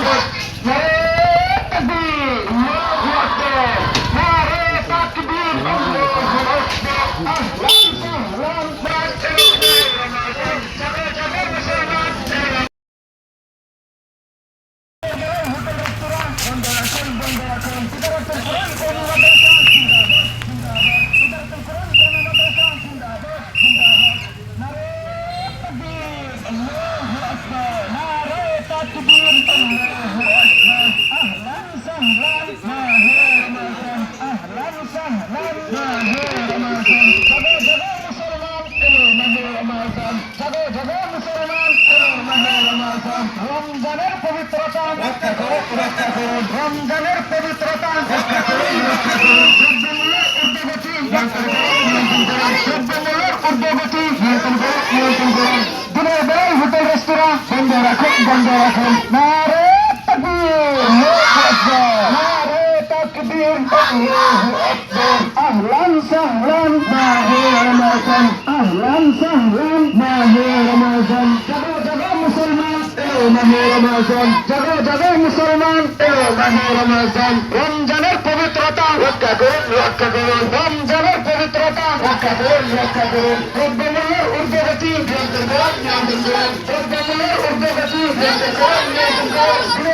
বন্ধ নারে রমজানের পবিত্রতা রক্ষা করুন রক্ষা করুন রমজানের পবিত্রতা রক্ষা করুন রক্ষা করুন দ্রব্যমূল্যের ঊর্ধ্বগতি নিয়ন্ত্রণ করুন নিয়ন্ত্রণ করুন দ্রব্যমূল্যের ঊর্ধ্বগতি নিয়ন্ত্রণ করুন নিয়ন্ত্রণ করুন দিনের বেলায় হোটেল রেস্তোরাঁ বন্ধ রাখুন বন্ধ রাখুন নারে তাকবীর আল্লাহু আকবার আহলান সাহলান মাহে রমাদান আহলান সাহলান মাহে রমাদান জাগো জাগো মুসলমান এলো মাহে রমাদান জাগো জাগো মুসলমান এলো মাহে রমাদান রমজানের পবিত্রতা রক্ষা করুন রক্ষা করুন রমজানের পবিত্রতা রক্ষা করুন রক্ষা করুন দ্রব্যমূল্যের ঊর্ধ্বগতি নিয়ন্ত্রণ